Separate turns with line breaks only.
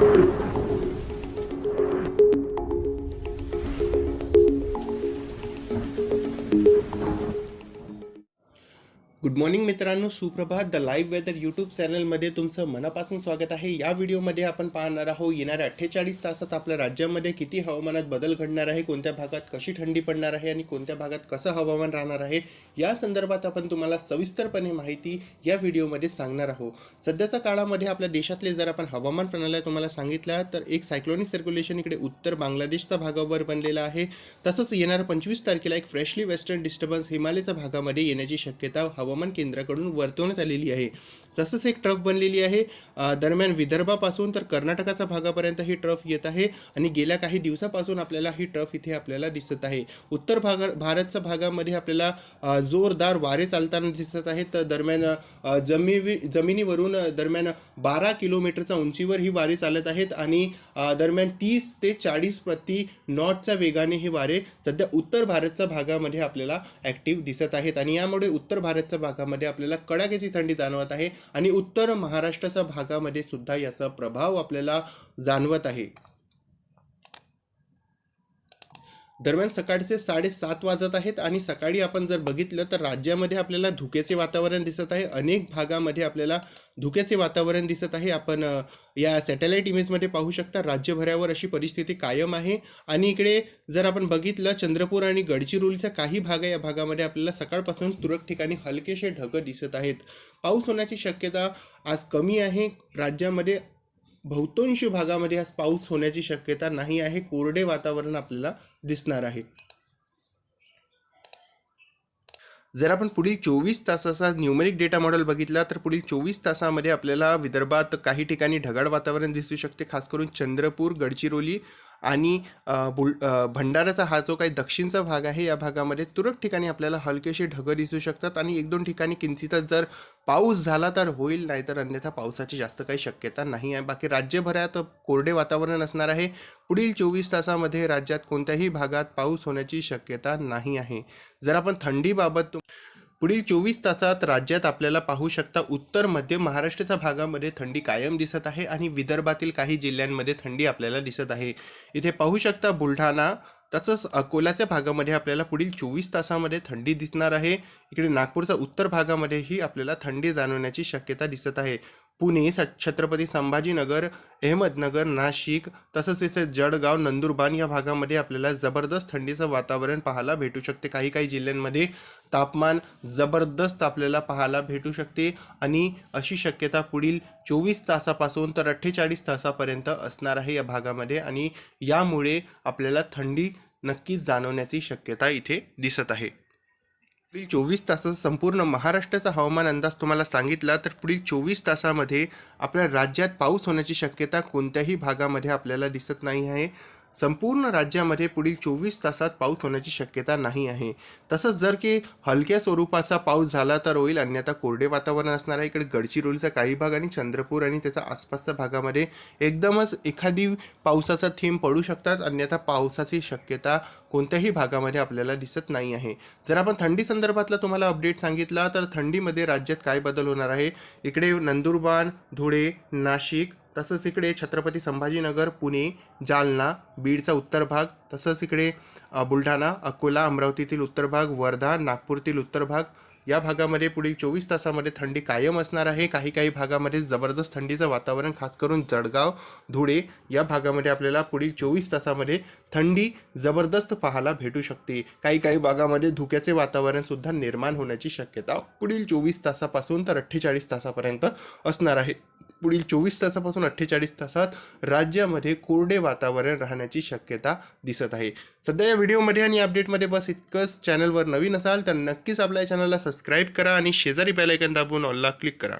Thank you. Good morning मित्रांनो सुप्रभात. The live weather YouTube चॅनलमध्ये तुमचं मनापासून स्वागत आहे. या व्हिडिओमध्ये आपण पाहणार आहोत येणाऱ्या अठ्ठेचाळीस तासात आपल्या राज्यामध्ये किती हवामानात बदल घडणार आहे कोणत्या भागात कशी थंडी पडणार आहे आणि कोणत्या भागात कसं हवामान राहणार आहे या संदर्भात आपण तुम्हाला सविस्तरपणे माहिती या व्हिडिओमध्ये सांगणार आहोत. सध्याच्या काळामध्ये आपल्या देशातले जर आपण हवामान प्रणाल्या तुम्हाला सांगितल्या तर एक सायक्लोनिक सर्क्युलेशन इकडे उत्तर बांगलादेशच्या भागावर बनलेला आहे. तसंच येणाऱ्या पंचवीस तारखेला एक फ्रेशली वेस्टर्न डिस्टर्बन्स हिमालयच्या भागामध्ये येण्याची शक्यता हवामान केंद्राकडून वर्तवण्यात आलेली आहे. तसंच एक ट्रफ बनलेली आहे. दरम्यान विदर्भापासून तर कर्नाटकाच्या भागापर्यंत ही ट्रफ येत आहे आणि गेल्या काही दिवसापासून आपल्याला ही ट्रफ इथे आपल्याला दिसत आहे. उत्तर भाग भारतच्या भागामध्ये आपल्याला जोरदार वारे चालताना दिसत आहेत. तर दरम्यान जमिनी जमिनीवरून दरम्यान बारा किलोमीटरच्या उंचीवर ही वारे चालत आहेत आणि दरम्यान तीस ते चाळीस प्रति नॉटच्या वेगाने हे वारे सध्या उत्तर भारतच्या भागामध्ये आपल्याला ॲक्टिव्ह दिसत आहेत. आणि यामुळे उत्तर भारतचा महाराष्ट्राच्या भागामध्ये आपल्याला कडाक्याची थंडी जाणवत आहे आणि उत्तर महाराष्ट्राच्या भागामध्ये सुद्धा याचा प्रभाव आपल्याला जाणवत आहे. दरम्यान सकाळचे साडेसात वाजत आहेत आणि सकाळी आपण जर बघितलं तर राज्यामध्ये आपल्याला धुक्याचे वातावरण दिसत आहे. अनेक भागामध्ये आपल्याला धुक्याचे वातावरण दिसत आहे. आपण या सॅटेलाईट इमेजमध्ये पाहू शकता राज्यभरावर अशी परिस्थिती कायम आहे. आणि इकडे जर आपण बघितलं चंद्रपूर आणि गडचिरोलीचा काही भाग या भागामध्ये आपल्याला सकाळपासून तुरळक ठिकाणी हलकेसे ढगं दिसत आहेत. पाऊस होण्याची शक्यता आज कमी आहे. राज्यामध्ये बहुतांश भागामध्ये आज पाऊस होण्याची शक्यता नाही आहे. कोरडे वातावरण आपल्याला दिसणार आहे. जर आपण पुढील चोवीस तासाचा न्यूमेरिक डेटा मॉडेल बघितला तर पुढील चोवीस तासामध्ये आपल्याला विदर्भात काही ठिकाणी ढगाळ वातावरण दिसू शकते. खास करून चंद्रपूर गडचिरोली आणि बुल भंडाराचा हा जो काही दक्षिणचा भाग आहे या भागामध्ये तुरळक ठिकाणी आपल्याला हलकेसे ढगं दिसू शकतात आणि एक दोन ठिकाणी किंचितच जर पाऊस झाला तर होईल नाहीतर अन्यथा पावसाची जास्त काही शक्यता नाही आहे. बाकी राज्यभरात कोरडे वातावरण असणार आहे. पुढील चोवीस तासामध्ये राज्यात कोणत्याही भागात पाऊस होण्याची शक्यता नाही आहे. जर आपण थंडीबाबत पुढील चोवीस तासात राज्यात आपल्याला पाहू शकता उत्तर मध्य महाराष्ट्राच्या भागामध्ये थंडी कायम दिसत आहे आणि विदर्भातील काही जिल्ह्यांमध्ये थंडी आपल्याला दिसत आहे. इथे पाहू शकता बुलढाणा तसंच अकोल्याच्या भागामध्ये आपल्याला पुढील चोवीस तासामध्ये थंडी दिसणार आहे. इकडे नागपूरच्या उत्तर भागामध्येही आपल्याला थंडी जाणवण्याची शक्यता दिसत आहे. पुणे स छत्रपती संभाजीनगर अहमदनगर नाशिक तसंच इथे जळगाव नंदुरबार या भागामध्ये आपल्याला जबरदस्त थंडीचं वातावरण पाहायला भेटू शकते. काही काही जिल्ह्यांमध्ये तापमान जबरदस्त आपल्याला पाहायला भेटू शकते आणि अशी शक्यता पुढील चोवीस तासापासून तर अठ्ठेचाळीस तासापर्यंत असणार आहे या भागामध्ये आणि यामुळे आपल्याला थंडी नक्कीच जाणवण्याची शक्यता इथे दिसत आहे. पुढील चोवीस तासाचा संपूर्ण महाराष्ट्राचा हवामान अंदाज तुम्हाला सांगितला तर पुढील चोवीस तासामध्ये आपल्या राज्यात पाऊस होण्याची शक्यता कोणत्याही भागामध्ये आपल्याला दिसत नाही आहे. संपूर्ण राज्यामध्ये पुढील चोवीस तासात पाऊस होण्याची शक्यता नाही आहे. तसंच जर की हलक्या स्वरूपाचा पाऊस झाला तर होईल. अन्यथा कोरडे वातावरण असणार आहे. इकडे गडचिरोलीचा काही भाग आणि चंद्रपूर आणि त्याचा आसपासच्या भागामध्ये एकदमच एखादी पावसाचा थेंब पडू शकतात. अन्यथा पावसाची शक्यता कोणत्याही भागामध्ये आपल्याला दिसत नाही आहे. जर आपण थंडी संदर्भातला तुम्हाला अपडेट सांगितला तर थंडीमध्ये राज्यात काय बदल होणार आहे? इकडे नंदुरबार धुळे नाशिक तसंच इकडे छत्रपती संभाजीनगर पुणे जालना बीडचा उत्तर भाग तसंच इकडे बुलढाणा अकोला अमरावतीतील उत्तर भाग वर्धा नागपूरतील उत्तर भाग. या भागामध्ये पुढील चोवीस तासामध्ये थंडी कायम असणार आहे. काही काही भागामध्ये जबरदस्त थंडीचं वातावरण खास करून जळगाव धुळे या भागामध्ये आपल्याला पुढील चोवीस तासामध्ये थंडी जबरदस्त पाहायला भेटू शकते. काही काही भागामध्ये धुक्याचे वातावरणसुद्धा निर्माण होण्याची शक्यता पुढील चोवीस तासापासून तर अठ्ठेचाळीस तासापर्यंत असणार आहे. पुढील चोवीस तासापासून अठ्ठेचाळीस तासात राज्यामध्ये कोरडे वातावरण राहण्याची शक्यता दिसत आहे. सध्या या व्हिडिओमध्ये आणि अपडेटमध्ये बस इतकंच. चॅनलवर नवीन असाल तर नक्कीच आपल्या चॅनलला सबस्क्राईब करा आणि शेजारी बेलायकन दाबून ऑलला क्लिक करा.